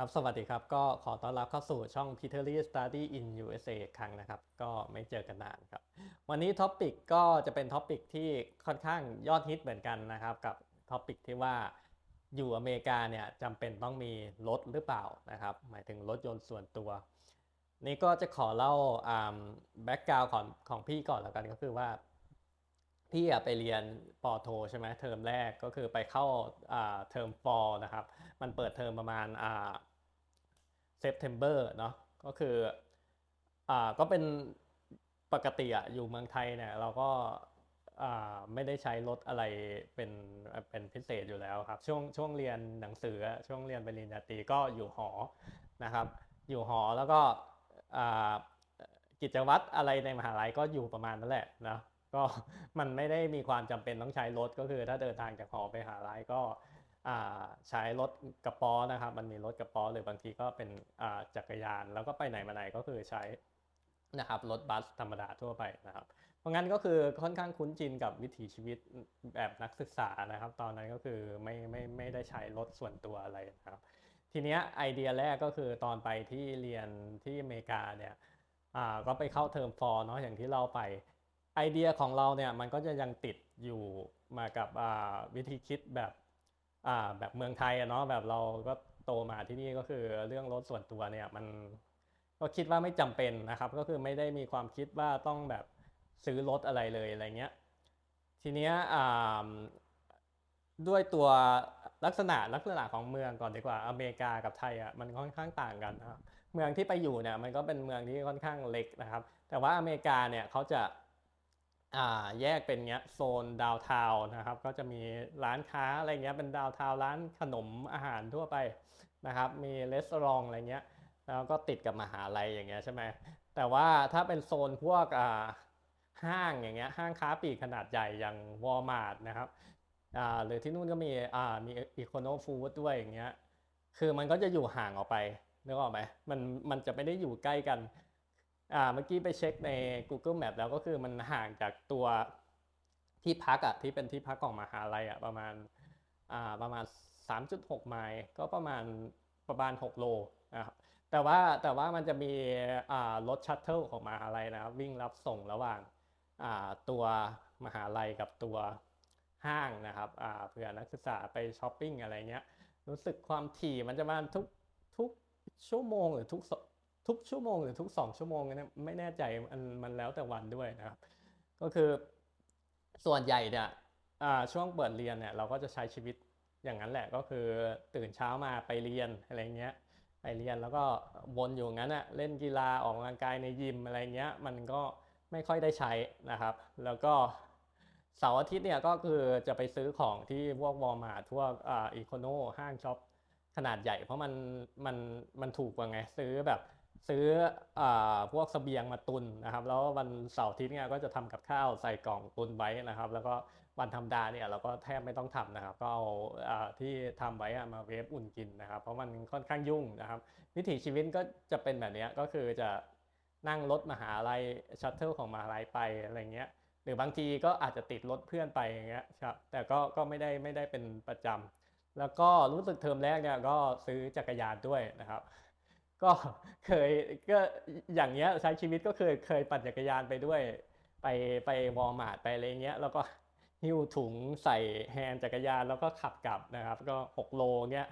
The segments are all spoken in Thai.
ครับ สวัสดีครับ ก็ขอต้อนรับเข้าสู่ช่อง Peter Lee Study in USA ครั้งนะครับ ก็ไม่เจอกันนานครับ วันนี้ท็อปิกก็จะเป็นท็อปิกที่ค่อนข้างยอดฮิตเหมือนกันนะครับ กับท็อปิกที่ว่าอยู่อเมริกาเนี่ยจำเป็นต้องมีรถหรือเปล่านะครับ หมายถึงรถยนต์ส่วนตัว นี่ก็จะขอเล่าแบ็กกราวของของพี่ก่อนแล้วกันก็คือว่าพี่ไปเรียนปอโทใช่ไหมเทอมแรกก็คือไปเข้าอ่าเทอมฟอนะครับ มันเปิดเทอมประมาณ อ่าเซปเทมเบอร์เนาะก็คืออ่าก็เป็นปกติอะอยู่เมืองไทยเนี่ยเราก็อ่าไม่ได้ใช้รถอะไรเป็นเป็นพิเศษอยู่แล้วครับ ช่วงช่วงเรียนหนังสือช่วงเรียนปริญญาตรีก็อยู่หอนะครับ อยู่หอแล้วก็อ่ากิจวัตรอะไรในมหาลัยก็อยู่ประมาณนั้นแหละนะก็มันไม่ได้มีความจำเป็นต้องใช้รถก็คือถ้าเดินทางจากหอไปหาลัยก็ ใช้รถกระป๋อนะครับ มันมีรถกระป๋อหรือบางทีก็เป็นจักรยาน แล้วก็ไปไหนมาไหนก็คือใช้นะครับรถบัสธรรมดาทั่วไปนะครับ เพราะงั้นก็คือค่อนข้างคุ้นชินกับวิถีชีวิตแบบนักศึกษานะครับ ตอนนั้นก็คือไม่ไม่ไม่ได้ใช้รถส่วนตัวอะไรนะครับ ทีเนี้ยไอเดียแรกก็คือตอนไปที่เรียนที่อเมริกาเนี่ยก็ไปเข้าเทอมฟอร์เนาะอย่างที่เราไปไอเดียของเราเนี่ยมันก็จะยังติดอยู่มากับวิธีคิดแบบ แบบเมืองไทยเนาะแบบเราก็โตมาที่นี่ก็คือเรื่องรถส่วนตัวเนี่ยมันก็คิดว่าไม่จำเป็นนะครับ ก็คือไม่ได้มีความคิดว่าต้องแบบซื้อรถอะไรเลยอะไรเงี้ยทีเนี้ยด้วยตัวลักษณะลักษณะของเมืองก่อนดีกว่าอเมริกากับไทยอะมันค่อนข้างต่างกันนะครับเมืองที่ไปอยู่เนี่ยมันก็เป็นเมืองที่ค่อนข้างเล็กนะครับ แต่ว่าอเมริกาเนี่ยเขาจะ แยกเป็นเงี้ยโซนดาวเทาวนะครับ ก็จะมีร้านค้าอะไรเงี้ยเป็นดาวเทาวร้านขนมอาหารทั่วไปนะครับ มีรีสอร์ทอะไรเงี้ยแล้วก็ติดกับมหาลัยอย่างเงี้ยใช่ไหมแต่ว่าถ้าเป็นโซนพวกห้างอย่างเงี้ยห้างค้าปลีกขนาดใหญ่อย่างวอลมาร์ทนะครับหรือที่นู่นก็มีมีอีโคโนฟู้ดด้วยอย่างเงี้ยคือมันก็จะอยู่ห่างออกไปนึกออกไหมมันมันจะไม่ได้อยู่ใกล้กัน อ่าเมื่อกี้ไปเช็คใน Google Map แล้วก็คือมันห่างจากตัวที่พักอะที่เป็นที่พักของมหาลัยอะประมาณอ่าประมาณ 3.6 ไมล์ก็ประมาณประมาณ 6 โลนะครับแต่ว่าแต่ว่ามันจะมีอ่ารถชัตเทิลของมหาลัยนะครับวิ่งรับส่งระหว่างอ่าตัวมหาลัยกับตัวห้างนะครับอ่าเพื่อนักศึกษาไปช้อปปิ้งอะไรเงี้ยรู้สึกความถี่มันจะมาทุกทุกชั่วโมงหรือทุก ทุกชั่วโมงหรือทุกสองชั่วโมงนะไม่แน่ใจมันมันแล้วแต่วันด้วยนะครับ ก็คือส่วนใหญ่เนี่ยช่วงเปิดเรียนเนี่ยเราก็จะใช้ชีวิตอย่างนั้นแหละก็คือตื่นเช้ามาไปเรียนอะไรเงี้ยไปเรียนแล้วก็วนอยู่งั้นอะเล่นกีฬาออกกำลังกายในยิมอะไรเงี้ยมันก็ไม่ค่อยได้ใช้นะครับ แล้วก็เสาร์อาทิตย์เนี่ยก็คือจะไปซื้อของที่พวกวอลมาร์ทพวกอีโคโนห้างช็อปขนาดใหญ่เพราะมันมันมันถูกกว่าไงซื้อแบบ ซื้ออพวกสเสบียงมาตุนนะครับ แล้ววันเสาร์อาทิตย์เนี่ยก็จะทำกับข้าวใส่กล่องตุนไว้นะครับ แล้วก็วันธรรมดาเนี่ยเราก็แทบไม่ต้องทำนะครับ ก็เอาที่ทำไว้มาเวฟอุ่นกินนะครับ เพราะมันค่อนข้างยุ่งนะครับ วิถีชีวิตก็จะเป็นแบบนี้ก็คือจะนั่งรถมหาลัยชัตเทิลของมหาลัยไปอะไรเงี้ยหรือบางทีก็อาจจะติดรถเพื่อนไปอย่างเงี้ยครับแต่ก็ก็ไม่ได้ไม่ได้เป็นประจำแล้วก็รู้สึกเทอมแรกเนี่ยก็ซื้อจักรยานด้วยนะครับ ก็เคยก็อย่างเงี้ยใช้ชีวิตก็เคยเคยปั่นจักรยานไปด้วย ไปไปวอลมาร์ทไปอะไรเงี้ยแล้วก็หิ้วถุงใส่แฮนจักรยานแล้วก็ขับกลับนะครับ ก็6โลเงี้ย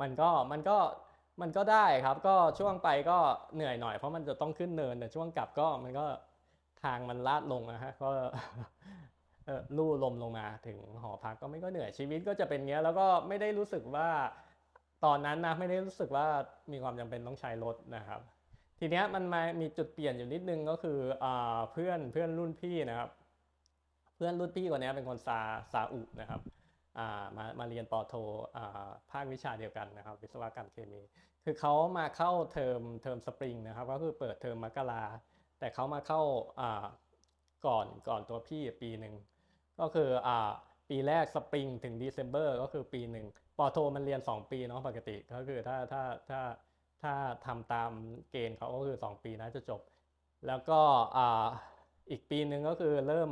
มันก็มันก็มันก็ได้ครับ ก็ช่วงไปก็เหนื่อยหน่อยเพราะมันจะต้องขึ้นเนินแต่ช่วงกลับก็มันก็ทางมันลาดลงนะฮะก็ลู่ลมลงมาถึงหอพักก็ไม่ก็เหนื่อยชีวิตก็จะเป็นเงี้ยแล้วก็ไม่ได้รู้สึกว่า ตอนนั้นนะไม่ได้รู้สึกว่ามีความจำเป็นต้องใช้รถนะครับ ทีเนี้ยมันมามีจุดเปลี่ยนอยู่นิดนึงก็คืออเพื่อนเพื่อนรุ่นพี่นะครับ เพื่อนรุ่นพี่คนนี้เป็นคนซาซาอุนะครับมามาเรียนปอโทภาควิชาเดียวกันนะครับ วิศวกรรมเคมี คือเขามาเข้าเทอมเทอมสปริงนะครับก็คือเปิดเทอมมกราแต่เขามาเข้าก่อนก่อนตัวพี่ปีหนึ่งก็คืออปีแรกสปริงถึงเดซ ember ก็คือปีหนึ่ง ปอโทมันเรียน 2 ปีเนาะปกติก็คือถ้าถ้าถ้าถ้าทำตามเกณฑ์เขาก็คือ 2 ปีนะจะจบ แล้วก็อีกปีหนึ่งก็คือเริ่ม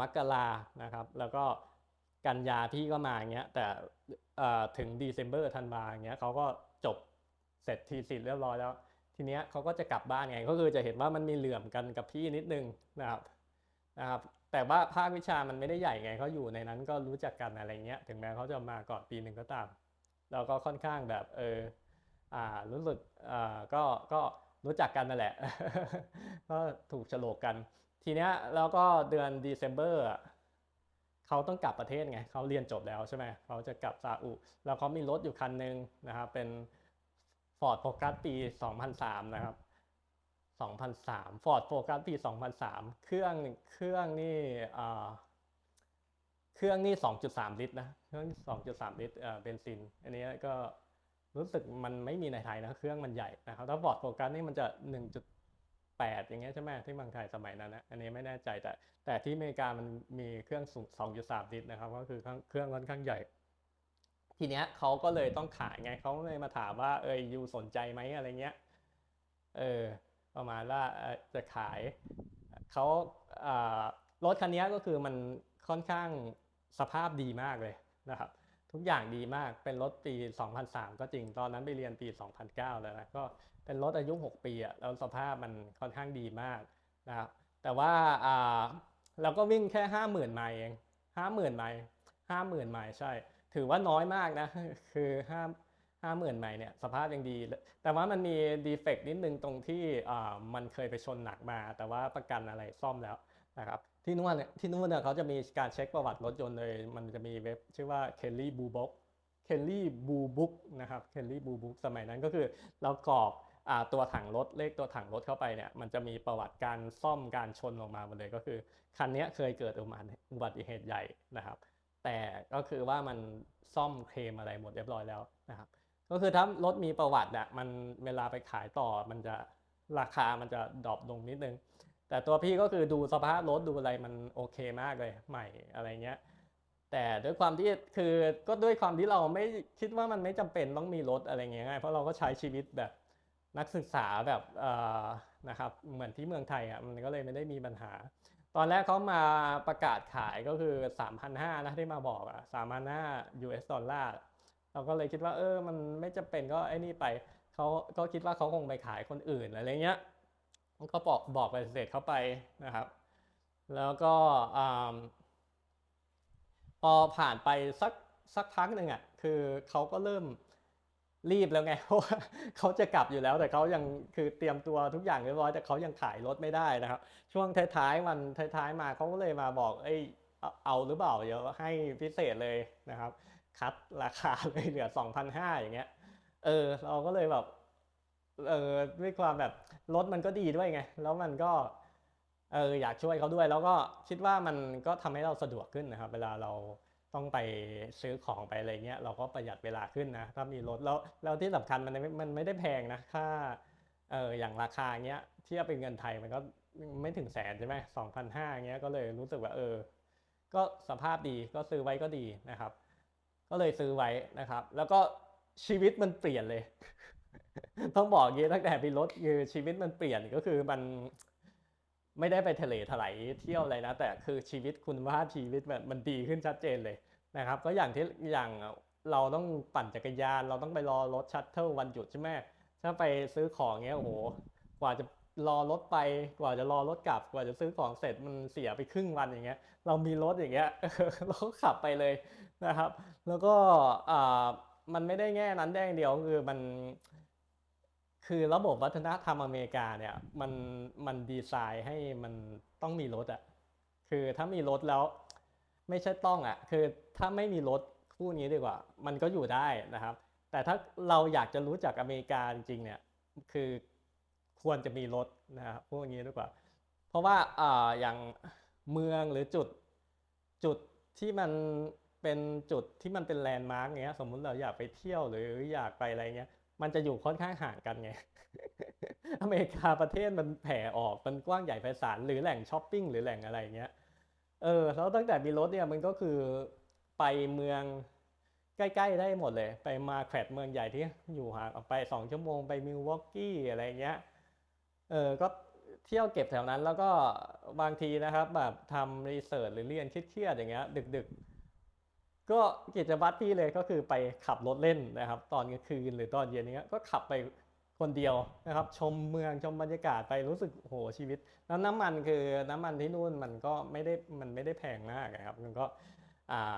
มกรานะครับ แล้วก็กันยาพี่ก็มาอย่างเงี้ยแต่ถึง December ธันวาอย่างเงี้ยเขาก็จบเสร็จทีสิทธิ์เรียบร้อยแล้ว ทีเนี้ยเขาก็จะกลับบ้านไงก็คือจะเห็นว่ามันมีเหลื่อมกันกับพี่นิดนึงนะครับนะครับ แต่ว่าภาควิชามันไม่ได้ใหญ่ไงเขาอยู่ในนั้นก็รู้จักกันอะไรเงี้ย ถึงแม้เขาจะมาก่อนปีหนึ่งก็ตาม เราก็ค่อนข้างแบบเอออ่ารู้สึกอ่าก็ก็รู้จักกันนั่นแหละ ก็ถูกฉลกกัน ทีเนี้ยแล้วก็เดือน December เขาต้องกลับประเทศไงเขาเรียนจบแล้วใช่ไหมเขาจะกลับซาอุ แล้วเขามีรถอยู่คันหนึ่งนะครับเป็น Ford Focus ปี 2003 นะครับ 2003 Ford Focus ปี 2003 เครื่องเครื่องนี่เครื่องนี่ 2.3 ลิตรนะเครื่อง 2.3 ลิตรเบนซิน อันนี้ก็รู้สึกมันไม่มีในไทยนะเครื่องมันใหญ่นะครับถ้า Ford Focus นี่มันจะ 1.8 อย่างเงี้ยใช่ไหมที่เมืองไทยสมัยนั้นนะอันนี้ไม่แน่ใจแต่ แต่ที่อเมริกามันมีเครื่องสูง2.3 ลิตรนะครับก็คือเครื่องค่อนข้างใหญ่ ทีเนี้ยเขาก็เลยต้องขายไงเขาเลยมาถามว่าเออยูสนใจไหมอะไรเงี้ยเออ ประมาณว่าจะขายเขารถคันนี้ก็คือมันค่อนข้างสภาพดีมากเลยนะครับ ทุกอย่างดีมากเป็นรถปี 2003 ก็จริงตอนนั้นไปเรียนปี 2009 แล้วนะก็เป็นรถอายุ 6 ปีอะแล้วสภาพมันค่อนข้างดีมากนะครับแต่ว่าเราก็วิ่งแค่ 50,000 ไมล์เอง 50,000 ไมล์50,000 ไมล์ใช่ ถือว่าน้อยมากนะคือห้า ห้าหมื่นไมล์เนี่ยสภาพยังดี แต่ว่ามันมีดีเฟกต์นิดนึงตรงที่มันเคยไปชนหนักมา แต่ว่าประกันอะไรซ่อมแล้วนะครับที่นู่นเนี่ยที่นู่นเนี่ยเขาจะมีการเช็คประวัติรถยนต์เลย มันจะมีเว็บชื่อว่า Kelly Blue Book Kelly Blue Book นะครับ Kelly Blue Book สมัยนั้นก็คือเรากรอกตัวถังรถเลขตัวถังรถเข้าไปเนี่ยมันจะมีประวัติการซ่อมการชนออกมาหมดเลยก็คือ คันนี้เคยเกิดอุบัติเหตุใหญ่นะครับ แต่ก็คือว่ามันซ่อมเคลมอะไรหมดเรียบร้อยแล้วนะครับ ก็คือถ้ารถมีประวัติอะมันเวลาไปขายต่อมันจะราคามันจะดรอปลงนิดนึง แต่ตัวพี่ก็คือดูสภาพรถดูอะไรมันโอเคมากเลยใหม่อะไรเงี้ย แต่ด้วยความที่คือก็ด้วยความที่เราไม่คิดว่ามันไม่จำเป็นต้องมีรถอะไรเงี้ยไงเพราะเราก็ใช้ชีวิตแบบนักศึกษาแบบเออนะครับเหมือนที่เมืองไทยอะมันก็เลยไม่ได้มีปัญหา ตอนแรกเขามาประกาศขายก็คือ 3,500นะที่มาบอกอะ3,500 US ดอลลาร์ เราก็เลยคิดว่าเออมันไม่จำเป็นก็ไอ้นี่ไปเขาก็คิดว่าเขาคงไปขายคนอื่นอะไรเงี้ยก็บอกบอกไปเสร็จเขาไปนะครับ แล้วก็อ่าพอผ่านไปสักสักพักหนึ่งอะคือเขาก็เริ่มรีบแล้วไงเพราะว่าเขาจะกลับอยู่แล้วแต่เขายังคือเตรียมตัวทุกอย่างเรียบร้อยแต่เขายังขายรถไม่ได้นะครับ ช่วงท้ายๆวันท้ายๆมาเขาก็เลยมาบอกเอ้ยเอาเอาหรือเปล่าเดี๋ยวให้พิเศษเลยนะครับ คัดราคาเลยเหลือ 2,500 อย่างเงี้ย เออ เราก็เลยแบบ เออด้วยความแบบรถมันก็ดีด้วยไง แล้วมันก็ เอออยากช่วยเขาด้วย แล้วก็คิดว่ามันก็ทำให้เราสะดวกขึ้นนะครับ เวลาเราต้องไปซื้อของไปอะไรเงี้ย เราก็ประหยัดเวลาขึ้นนะ ถ้ามีรถ แล้ว แล้วที่สำคัญมันมันไม่ได้แพงนะ ค่า เอออย่างราคาเงี้ย เทียบเป็นเงินไทยมันก็ไม่ถึงแสนใช่ไหมสองพันห้าเงี้ย ก็เลยรู้สึกว่าเออ ก็สภาพดี ก็ซื้อไว้ก็ดีนะครับ ก็เลยซื้อไว้นะครับ แล้วก็ชีวิตมันเปลี่ยนเลย ต้องบอกย่างนี้ตั้งแต่มีรถคือชีวิตมันเปลี่ยนก็คือมันไม่ได้ไปทะเลถลายเที่ยวอะไรนะ แต่คือชีวิตคุณภาพชีวิตมันมันดีขึ้นชัดเจนเลยนะครับ ก็อย่างที่อย่างเราต้องปั่นจักรยาน เราต้องไปรอรถชัตเทิลวันหยุดใช่ไหมถ้าไปซื้อของเงี้ยโอ้โหกว่าจะรอรถไปกว่าจะรอรถกลับกว่าจะซื้อของเสร็จมันเสียไปครึ่งวันอย่างเงี้ย เรามีรถอย่างเงี้ยเราก็ขับไปเลย นะครับ แล้วก็มันไม่ได้แง่นั้นแดงเดียวคือมันคือระบบวัฒนธรรมอเมริกาเนี่ยมันมันดีไซน์ให้มันต้องมีรถอะคือถ้ามีรถแล้วไม่ใช่ต้องอะคือถ้าไม่มีรถพูดงี้ดีกว่า มันก็อยู่ได้นะครับ แต่ถ้าเราอยากจะรู้จักอเมริกาจริงๆเนี่ยคือควรจะมีรถนะครับพูดงนี้ดีกว่า เพราะว่าอ่าอย่างเมืองหรือจุดจุดที่มัน เป็นจุดที่มันเป็นแลนด์มาร์กเงี้ย สมมุติเราอยากไปเที่ยวหรืออยากไปอะไรเงี้ย มันจะอยู่ค่อนข้างห่างกันไง อเมริกาประเทศมันแผ่ออก มันกว้างใหญ่ไพศาลหรือแหล่งช้อปปิ้งหรือแหล่งอะไรเงี้ย เออ แล้วตั้งแต่มีรถเนี่ยมันก็คือไปเมืองใกล้ๆได้หมดเลย ไปมาแควดเมืองใหญ่ที่อยู่ห่างออกไปสองชั่วโมงไปมิลวอกกี้อะไรเงี้ย เออ ก็เที่ยวเก็บแถวนั้นแล้วก็บางทีนะครับแบบทำรีเสิร์ชหรือเรียนเครียดๆอย่างเงี้ยดึก ก็กิจวัตรพี่เลยก็คือไปขับรถเล่นนะครับ ตอนกลางคืนหรือตอนเย็นเนี้ยก็ขับไปคนเดียวนะครับ ชมเมืองชมบรรยากาศไปรู้สึกโหชีวิต แล้วน้ำมันคือน้ำมันที่นู่นมันก็ไม่ได้มันไม่ได้แพงมากนะครับมันก็อ่า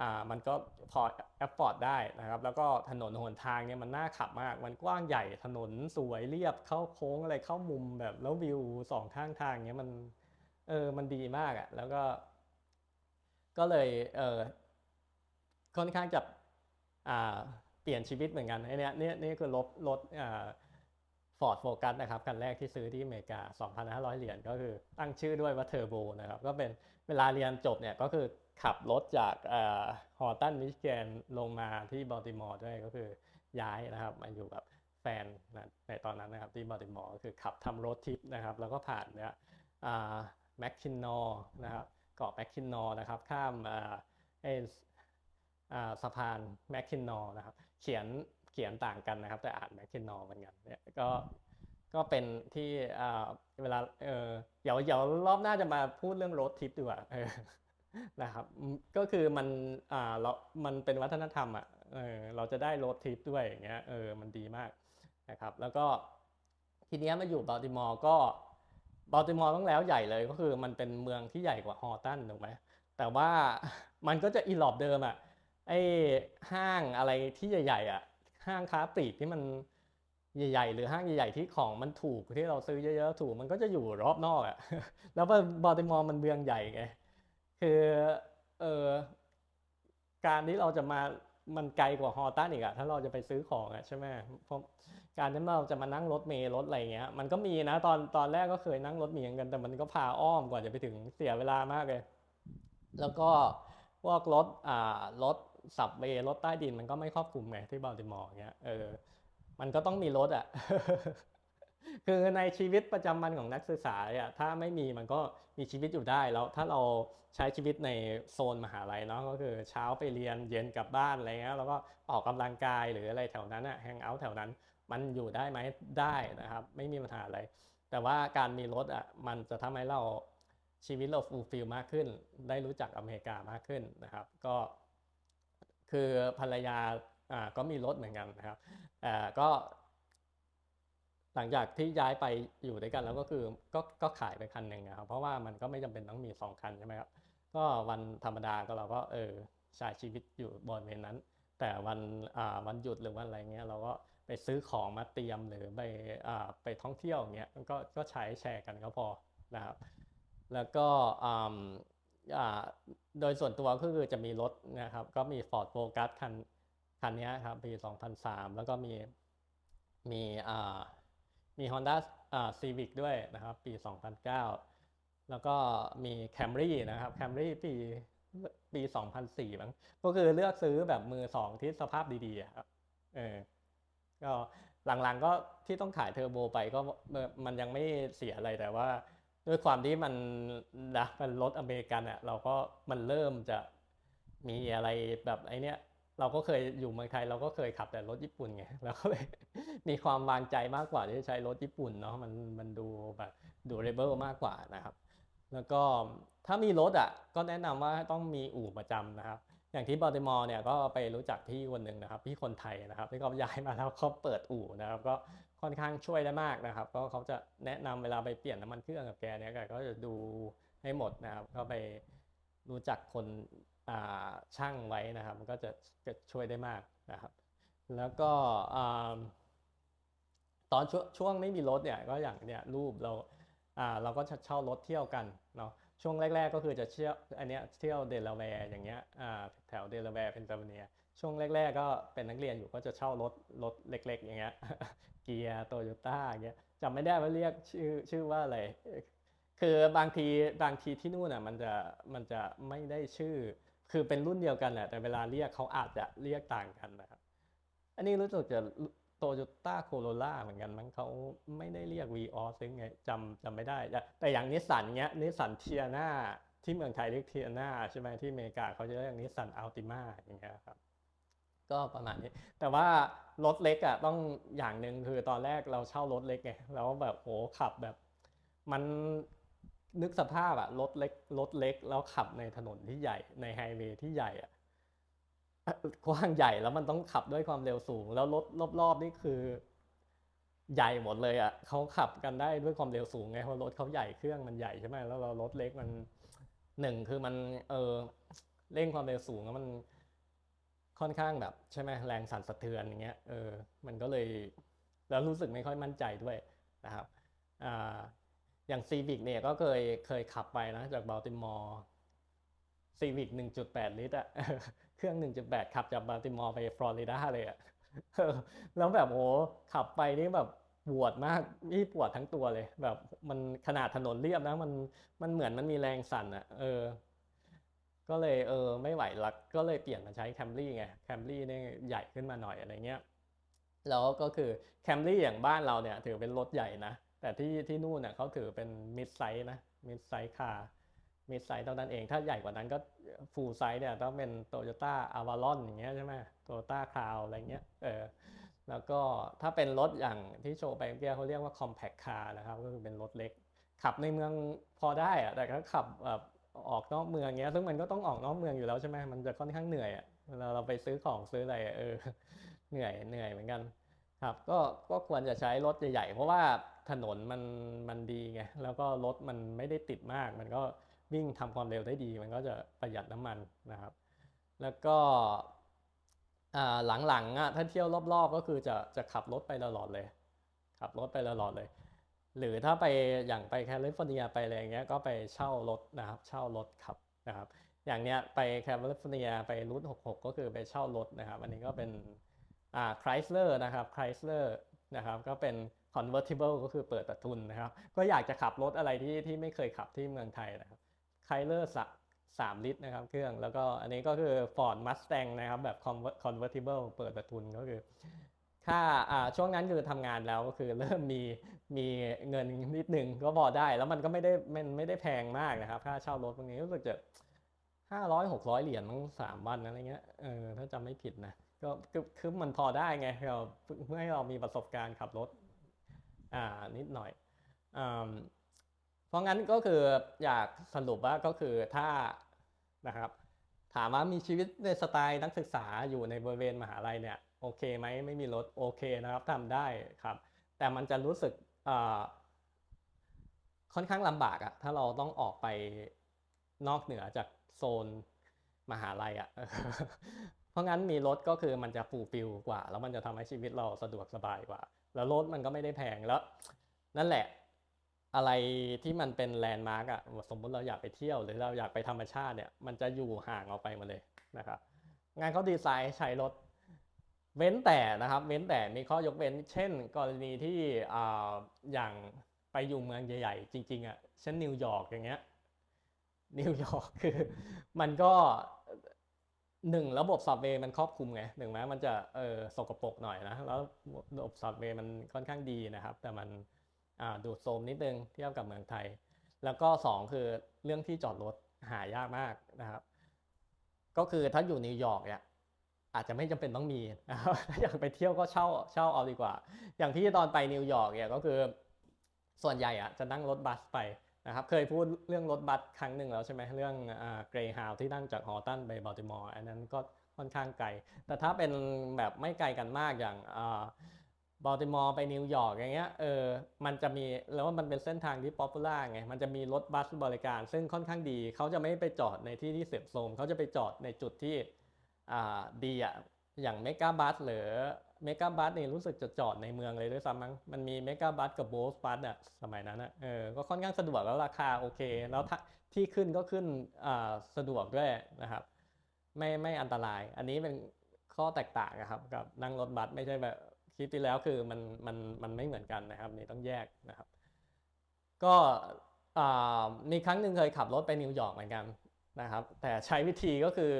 อ่ามันก็พอแอฟฟอร์ดได้นะครับ แล้วก็ถนนหนทางเนี่ยมันน่าขับมาก มันกว้างใหญ่ถนนสวยเรียบเข้าโค้งอะไรเข้ามุมแบบแล้ววิวสองข้างทางเนี้ยมันเออมันดีมากอะ่ะแล้วก็ ก็เลยเออ ค่อนข้างจะเปลี่ยนชีวิตเหมือนกันไอ้เนี้ยนี่นี่คือรถรถฟอร์ดโฟกัสนะครับคันแรกที่ซื้อที่อเมริกา 2,500 เหรียญก็คือตั้งชื่อด้วยว่าเทอร์โบนะครับก็เป็นเวลาเรียนจบเนี่ยก็คือขับรถจากฮอร์ตันมิชิแกนลงมาที่บอลติมอร์ด้วยก็คือย้ายนะครับมาอยู่กับแฟนนะในตอนนั้นนะครับที่บอลติมอร์ก็คือขับทำรถทิปนะครับแล้วก็ผ่านเนี่ยแมคคินนอร์นะครับเกาะแมคคินนอร์นะครับข้ามไอ้ สะพานแมคคินนอร์นะครับ เขียนเขียนต่างกันนะครับ แต่อ่านแมคคินนอร์เหมือนกันเนี่ยก็ก็เป็นที่เวลาเดี๋ยวเดี๋ยวรอบหน้าจะมาพูดเรื่องรถทิปดีกว่านะครับ ก็คือมันอ่าเรามันเป็นวัฒนธรรมอะเออเราจะได้รถทิปด้วยอย่างเงี้ยเออมันดีมากนะครับ แล้วก็ทีเนี้ยมาอยู่บัลติมอร์ก็บัลติมอร์ต้องแล้วใหญ่เลยก็คือมันเป็นเมืองที่ใหญ่กว่าฮอร์ตันถูกไหมแต่ว่ามันก็จะอีหลอบเดิมอะ ไอ้ห้างอะไรที่ใหญ่ๆอะห้างค้าปลีกที่มันใหญ่ ๆ หรือห้างใหญ่ ๆ ที่ของมันถูกที่เราซื้อเยอะๆถูกมันก็จะอยู่รอบนอกอะ่ะแล้วบอลติมอร์มันเมืองใหญ่ไงคือเออการที่เราจะมามันไกลกว่าฮอตันอีกอะถ้าเราจะไปซื้อของอะใช่ไหมเพราะการที่เราจะมานั่งรถเมล์รถอะไรเงี้ย มันก็มีนะตอนตอนแรกก็เคยนั่งรถเมล์กันแต่มันก็พาอ้อมกว่าจะไปถึงเสียเวลามากเลย แล้วก็พวกรถอ่ารถ สับเวรถใต้ดินมันก็ไม่ครอบคลุมไงที่บัลติมอร์เงี้ยเออมันก็ต้องมีรถอะ่ะคือในชีวิตประจำวันของนักศึกษาเนี่ยถ้าไม่มีมันก็มีชีวิตอยู่ได้แล้วถ้าเราใช้ชีวิตในโซนมหาลัยเนาะก็คือเช้าไปเรียนเย็นกลับบ้านอะไรเงี้ยแล้วก็ออกกำลังกายหรืออะไรแถวนั้นอะแฮงเอาท์แถวนั้นมันอยู่ได้ไหมได้นะครับ ไม่มีปัญหาอะไร แต่ว่าการมีรถอะมันจะทำให้เราชีวิตเราฟูลฟิลมากขึ้น ได้รู้จักอเมริกามากขึ้นนะครับ ก็ คือภรรยาอ่าก็มีรถเหมือนกันนะครับอ่าก็ หลังจากที่ย้ายไปอยู่ด้วยกันแล้วก็คือก็ก็ขายไปคันหนึ่งนะครับ เพราะว่ามันก็ไม่จำเป็นต้องมีสองคันใช่ไหมครับก็วันธรรมดาก็เราก็เออใช้ชีวิตอยู่บริเวณนั้น แต่วันอ่าวันหยุดหรือวันอะไรเงี้ยเราก็ไปซื้อของมาเตรียมหรือไปอ่าไปท่องเที่ยวเงี้ยก็ก็ใช้แชร์กันก็พอนะครับ แล้วก็อ่า โดยส่วนตัวก็คือจะมีรถนะครับ ก็มี Ford Focus คันคันนี้ครับปี 2003 แล้วก็มีมีอ่ามี Honda อ่า Civic ด้วยนะครับ ปี 2009 แล้วก็มี Camry นะครับ Camry ปีปี 2004มั้งก็คือเลือกซื้อแบบมือสองที่สภาพดีๆครับเออก็หลังๆก็ที่ต้องขายเทอร์โบไปก็มันยังไม่เสียอะไรแต่ว่า ด้วยความที่มันนะมันรถอเมริกันอะเราก็มันเริ่มจะมีอะไรแบบไอเนี้ยเราก็เคยอยู่เมืองไทยเราก็เคยขับแต่รถญี่ปุ่นไงเราก็เลยมีความวางใจมากกว่าที่จะใช้รถญี่ปุ่นเนาะมันมันดูแบบดูเรเบิลมากกว่านะครับ แล้วก็ถ้ามีรถอะก็แนะนำว่าต้องมีอู่ประจำนะครับ อย่างที่บอลติมอร์เนี่ยก็ไปรู้จักพี่คนหนึ่งนะครับ พี่คนไทยนะครับที่เขาย้ายมาแล้วเขาเปิดอู่นะครับ ก็ ค่อนข้างช่วยได้มากนะครับ ก็เขาจะแนะนำเวลาไปเปลี่ยนน้ำมันเครื่องกับแกเนี่ยแกก็จะดูให้หมดนะครับ ก็ไปรู้จักคนช่างไว้นะครับ มันก็จะจะช่วยได้มากนะครับ แล้วก็ตอนช่วช่วงไม่มีรถเนี่ยก็อย่างเนี่ยรูปเราเราก็เช่ารถเที่ยวกันเนาะช่วงแรก ๆ ก็คือจะเที่ยวอันเนี้ยเที่ยวเดลาแวร์อย่างเงี้ยแถวเดลาแวร์เพนซิลเวเนียช่วงแรก ๆ ก็เป็นนักเรียนอยู่ก็จะเช่ารถรถเล็ก ๆ อย่างเงี้ย เกียร์โตโยต้าอย่างเงี้ยจำไม่ได้ว่าเรียกชื่อชื่อว่าอะไร คือบางทีบางทีที่นู่นอะมันจะมันจะไม่ได้ชื่อ คือเป็นรุ่นเดียวกันแหละแต่เวลาเรียกเขาอาจจะเรียกต่างกันนะครับ อันนี้รู้สึกจะโตโยต้าโคโรล่าเหมือนกันมั้งเขาไม่ได้เรียกวีออซึ่งไงจำจำไม่ได้ แต่อย่างนิสสันเงี้ยนิสสันเทียนาที่เมืองไทยเรียกเทียนาใช่ไหมที่อเมริกาเขาจะเรียกนิสสันอัลติมาอย่างเงี้ยครับ ก็ประมาณนี้ แต่ว่ารถเล็กอะต้องอย่างหนึ่งคือตอนแรกเราเช่ารถเล็กไงแล้วแบบโหขับแบบ มันนึกสภาพอะรถเล็กรถเล็ก แล้วขับในถนนที่ใหญ่ในไฮเวย์ที่ใหญ่อะกว้างใหญ่แล้วมันต้องขับด้วยความเร็วสูง แล้วรถรอบๆนี่คือ ใหญ่หมดเลยอะเขาขับกันได้ด้วยความเร็วสูงไงเพราะรถเขาใหญ่เครื่องมันใหญ่ใช่ไหมแล้วเรารถเล็กมันหนึ่งคือมันเออเร่งความเร็วสูงแล้วมัน ค่อนข้างแบบใช่ไหมแรงสั่นสะเทือนอย่างเงี้ยเออมันก็เลยแล้วรู้สึกไม่ค่อยมั่นใจด้วยนะครับอ่าอย่างซีวิกเนี่ยก็เคยเคยขับไปนะจากบัลติมอร์ซีวิก1.8ลิตรอะเครื่อง1.8ขับจากบัลติมอร์ไปฟลอริดาเลยอะแล้วแบบโหขับไปนี่แบบปวดมากนี่ปวดทั้งตัวเลย แบบมันขนาดถนนเรียบนะมันมันเหมือนมันมีแรงสั่นอะเออ ก็เลยเออไม่ไหวละก็เลยเปลี่ยนมาใช้แคมรี่ไงแคมรี่นี่ยใหญ่ขึ้นมาหน่อยอะไรเงี้ยแล้วก็คือแคมรี่อย่างบ้านเราเนี่ยถือเป็นรถใหญ่นะ แต่ที่ที่นู่นเนี่ยเขาถือเป็นมิดไซส์นะมิดไซส์คาร์มิดไซส์เท่านั้นเองถ้าใหญ่กว่านั้นก็ฟูลไซส์เนี่ยต้องเป็นโตโยต้าอาวา o อนอย่างเงี้ยใช่ไหมโตโยต้าคาวอะไรเงี้ยเออแล้วก็ถ้าเป็นรถอย่างที่โชว์ไปเมื่อกี้เขาเรียกว่า compact car นะครับก็คือเป็นรถเล็ก ขับในเมืองพอได้อะแต่ถ้าขับแบบ ออกนอกเมืองเงี้ย ซึ่งมันก็ต้องออกนอกเมืองอยู่แล้วใช่ไหมมันจะค่อนข้างเหนื่อยอะเวลาเราไปซื้อของซื้ออะไรเออเหนื่อยเหนื่อยเหมือนกันครับก็ก็ควรจะใช้รถใหญ่ๆ เพราะว่าถนนมันมันดีไงแล้วก็รถมันไม่ได้ติดมาก มันก็วิ่งทำความเร็วได้ดี มันก็จะประหยัดน้ำมันนะครับ แล้วก็หลังๆอะถ้าเที่ยวรอบๆก็คือจะจะขับรถไปตลอดเลย ขับรถไปตลอดเลย หรือถ้าไปอย่างไปแคลิฟอร์เนียไปอะไรอย่างเงี้ยก็ไปเช่ารถนะครับเช่ารถขับนะครับ อย่างเนี้ยไปแคลิฟอร์เนียไปรูท66ก็คือไปเช่ารถนะครับ อันนี้ก็เป็นอ่า Chrysler นะครับ Chrysler นะครับก็เป็น convertible ก็คือเปิดประทุนนะครับ ก็อยากจะขับรถอะไรที่ที่ไม่เคยขับที่เมืองไทยนะครับ Chrysler สะสามลิตรนะครับเครื่องแล้วก็อันนี้ก็คือ Ford Mustang นะครับแบบ convert- convertible เปิดประทุนก็คือ ค่าช่วงนั้นคือทำงานแล้วก็คือเริ่มมีมีเงินนิดนึงก็พอได้ แล้วมันก็ไม่ได้มันไม่ได้แพงมากนะครับ ค่าเช่ารถตรงนี้รู้สึกจะห้าร้อยหกร้อยเหรียญมั้งสามวันอะไรเงี้ยเออถ้าจำไม่ผิดนะก็คือคือมันพอได้ไงเราเพื่อให้เรามีประสบการณ์ขับรถอ่านิดหน่อยอ่าเพราะงั้นก็คืออยากสรุปว่าก็คือถ้านะครับ ถามว่ามีชีวิตในสไตล์นักศึกษาอยู่ในบริเวณมหาลัยเนี่ย โอเคไหมไม่มีรถโอเคนะครับทำได้ครับ แต่มันจะรู้สึกค่อนข้างลำบากอะถ้าเราต้องออกไปนอกเหนือจากโซนมหาลัยอะเพราะงั้นมีรถก็คือมันจะฟูลฟิลกว่า แล้วมันจะทำให้ชีวิตเราสะดวกสบายกว่า แล้วรถมันก็ไม่ได้แพงแล้ว นั่นแหละอะไรที่มันเป็นแลนด์มาร์กอะสมมติเราอยากไปเที่ยวหรือเราอยากไปธรรมชาติเนี่ยมันจะอยู่ห่างออกไปหมาเลยนะครับงานเขาดีไซน์ใช้รถ เว้นแต่นะครับ เว้นแต่มีข้อยกเว้น เช่น กรณีที่ออย่างไปอยู่เมืองใหญ่ ๆ จริงๆอะเช่นนิวยอร์กอย่างเงี้ยนิวยอร์กคือมันก็หนึ่งระบบซับเวย์มันครอบคลุมไงหนึ่งแม้มันจะเออสกปรกหน่อยนะ แล้วระบบซับเวย์มันค่อนข้างดีนะครับ แต่มันดูดโทมนิดนึงเทียบกับเมืองไทย แล้วก็สองคือเรื่องที่จอดรถหายากมากนะครับ ก็คือถ้าอยู่นิวยอร์กเนี่ย อาจจะไม่จำเป็นต้องมีนะครับอยากไปเที่ยวก็เช่าเช่าเอาดีกว่า อย่างที่ตอนไปนิวยอร์กเนี่ยก็คือส่วนใหญ่อะจะนั่งรถบัสไปนะครับเคยพูดเรื่องรถบัสครั้งหนึ่งแล้วใช่ไหมเรื่องเกรย์ฮาวที่นั่งจากฮอตันไปบัลติมอร์อันนั้นก็ค่อนข้างไกล แต่ถ้าเป็นแบบไม่ไกลกันมากอย่างบัลติมอร์ไปนิวยอร์กอย่างเงี้ยเออมันจะมีแล้วมันเป็นเส้นทางที่ป๊อปปูล่าไงมันจะมีรถบัสบริการซึ่งค่อนข้างดี เขาจะไม่ไปจอดในที่ที่เสื่อมโทรมเขาจะไปจอดในจุดที่ ดีอะอย่างเมกาบัสหรือเมกาบัสนี่รู้สึกจะจอดในเมืองเลยด้วยซ้ำมั้งมันมีเมกาบัสกับโบสบัสอะสมัยนั้นอะเออก็ค่อนข้างสะดวกแล้วราคาโอเค แล้วถ้าที่ขึ้นก็ขึ้นอ่าสะดวกด้วยนะครับ ไม่ไม่อันตราย อันนี้เป็นข้อแตกต่างนะครับ กับนั่งรถบัสไม่ใช่แบบคลิปที่แล้วคือมันมันมันไม่เหมือนกันนะครับนี่ต้องแยกนะครับ ก็อ่ามีครั้งหนึ่งเคยขับรถไปนิวยอร์กเหมือนกันนะครับ แต่ใช้วิธีก็คือ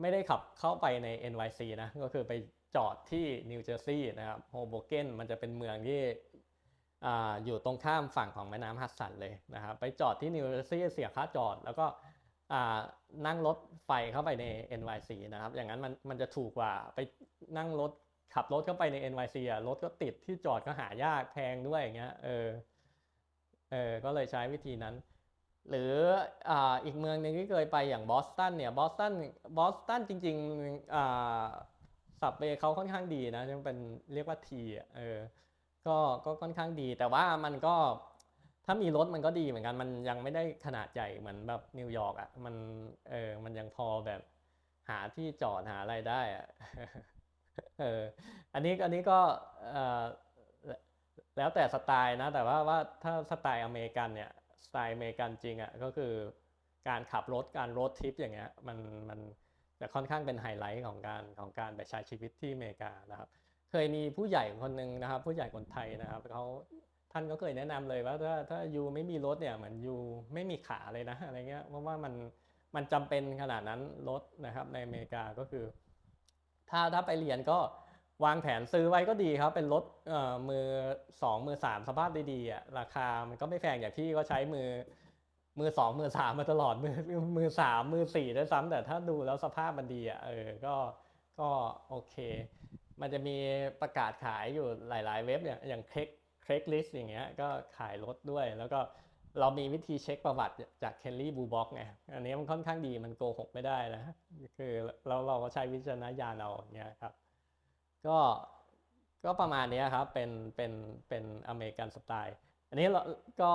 ไม่ได้ขับเข้าไปใน NYC นะก็คือไปจอดที่นิวเจอร์ซีย์นะครับโฮโบเกนมันจะเป็นเมืองที่ออยู่ตรงข้ามฝั่งของแม่น้ำฮัดสันเลยนะครับไปจอดที่นิวเจอร์ซีย์เสียค่าจอด แล้วก็นั่งรถไฟเข้าไปใน NYC นะครับอย่างนั้นมันมันจะถูกกว่าไปนั่งรถขับรถเข้าไปใน NYC อะรถก็ติดที่จอดก็หายากแพงด้วยอย่างเงี้ยเออเออก็เลยใช้วิธีนั้น หรือออีกเมืองหนึ่งที่เคยไปอย่างบอสตันเนี่ยบอสตันบอสตันจริงๆสับเวย์เขาค่อนข้างดีนะยังเป็นเรียกว่าทีเออก็ก็ค่อนข้างดี แต่ว่ามันก็ถ้ามีรถมันก็ดีเหมือนกันมันยังไม่ได้ขนาดใหญ่เหมือนแบบนิวยอร์กอะมันเออมันยังพอแบบหาที่จอดหาอะไรได้อะเอออันนี้อันนี้ก็แล้วแต่สไตล์นะ แต่ว่าว่าถ้าสไตล์อเมริกันเนี่ย สไตล์อเมริกันจริงอะก็คือการขับรถการรถทริปอย่างเงี้ยมันมันจะค่อนข้างเป็นไฮไลท์ของการของการไปใช้ชีวิตที่อเมริกานะครับ เคยมีผู้ใหญ่คนหนึ่งนะครับ ผู้ใหญ่คนไทยนะครับเขาท่านก็เคยแนะนำเลยว่าถ้าถ้ายูไม่มีรถเนี่ยเหมือนยูไม่มีขาเลยนะอะไรเงี้ยเพราะว่ามันมันจำเป็นขนาดนั้นรถนะครับในอเมริกาก็คือ ถ้าถ้าไปเรียนก็ วางแผนซื้อไว้ก็ดีครับ เป็นรถมือสองมือสามสภาพดีๆอะราคามันก็ไม่แพงอย่างที่ก็ใช้มือ มือสองมือสามมาตลอดมือมือสามมือสี่ด้วยซ้ำแต่ถ้าดูแล้วสภาพมันดีอะเออก็ก็โอเค มันจะมีประกาศขายอยู่หลาย ๆ เว็บเนี่ยอย่างเคล็กเคล็กลิสอย่างเงี้ยก็ขายรถด้วย แล้วก็เรามีวิธีเช็คประวัติจากเคลลี่บูบ็อกไงอันนี้มันค่อนข้างดีมันโกหกไม่ได้นะคือเราเราก็ใช้วิจารณญาณเอาอย่างเงี้ยครับ ก็ก็ประมาณนี้ครับเป็นเป็นเป็นอเมริกันสไตล์อันนี้เราก็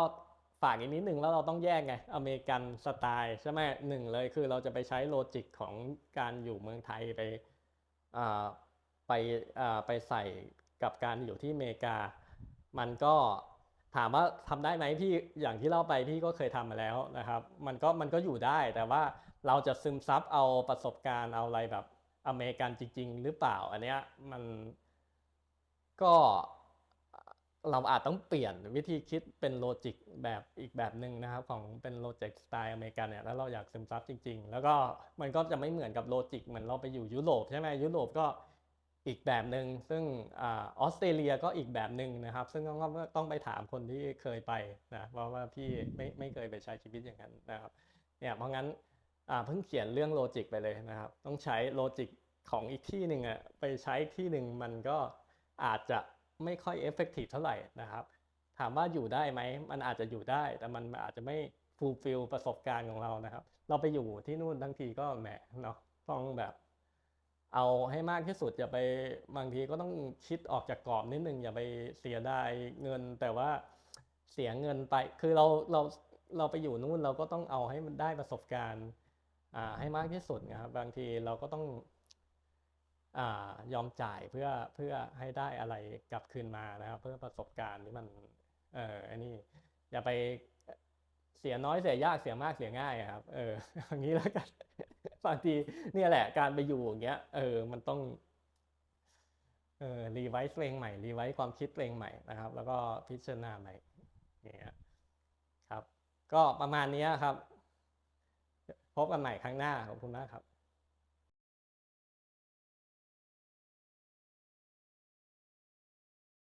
ฝากอีกนิดหนึ่งแล้วเราต้องแยกไงอเมริกันสไตล์ใช่ไหมหนึ่งเลยคือเราจะไปใช้โลจิกของการอยู่เมืองไทยไปอ่าไปอ่าไปใส่กับการอยู่ที่อเมริกา มันก็ถามว่าทำได้ไหมพี่อย่างที่เล่าไปพี่ก็เคยทำมาแล้วนะครับ มันก็มันก็อยู่ได้แต่ว่าเราจะซึมซับเอาประสบการณ์เอาอะไรแบบ อเมริกันจริง ๆ หรือเปล่า อันเนี้ยมันก็เราอาจต้องเปลี่ยนวิธีคิดเป็นโลจิกแบบอีกแบบหนึ่งนะครับ ของเป็นโลจิกสไตล์อเมริกันเนี่ยแล้วเราอยากซึมซับจริง ๆ แล้วก็มันก็จะไม่เหมือนกับโลจิกเหมือนเราไปอยู่ยุโรปใช่ไหมยุโรปก็อีกแบบหนึ่งซึ่งออสเตรเลียก็อีกแบบหนึ่งนะครับ ซึ่งต้องต้องไปถามคนที่เคยไปนะเพราะว่าพี่ไม่ไม่เคยไปใช้ชีวิตอย่างนั้นนะครับเนี่ยเพราะงั้น เพิ่งเขียนเรื่องโลจิกไปเลยนะครับ ต้องใช้โลจิกของอีกที่หนึ่งอะไปใช้ที่หนึ่งมันก็อาจจะไม่ค่อยเอฟเฟกตีฟเท่าไหร่นะครับ ถามว่าอยู่ได้ไหมมันอาจจะอยู่ได้ แต่มันอาจจะไม่ฟูลฟิลประสบการณ์ของเรานะครับ เราไปอยู่ที่นู่นทั้งทีก็แหมเนาะต้องแบบเอาให้มากที่สุดอย่าไปบางทีก็ต้องคิดออกจากกรอบนิดนึงอย่าไปเสียดายเงิน แต่ว่าเสียเงินไปคือเราเราเราไปอยู่นู่นเราก็ต้องเอาให้มันได้ประสบการณ์ ให้มากที่สุดนะครับบางทีเราก็ต้องอยอมจ่ายเพื่อเพื่อให้ได้อะไรกลับคืนมานะครับ เพื่อประสบการณ์ที่มันเอออันนี้อย่าไปเสียน้อยเสียยากเสียมากเสียง่ายครับ เอออย่างนี้แล้วกันบางทีเนี่ยแหละ การไปอยู่อย่างเงี้ย เออ มันต้องเออรีไวซ์เพลงใหม่รีไวซ์ความคิดเพลงใหม่นะครับ แล้วก็พิจารณาใหม่เนี่ยครับ ก็ประมาณนี้ครับ พบกันใหม่ครั้งหน้าขอบคุณมากครับ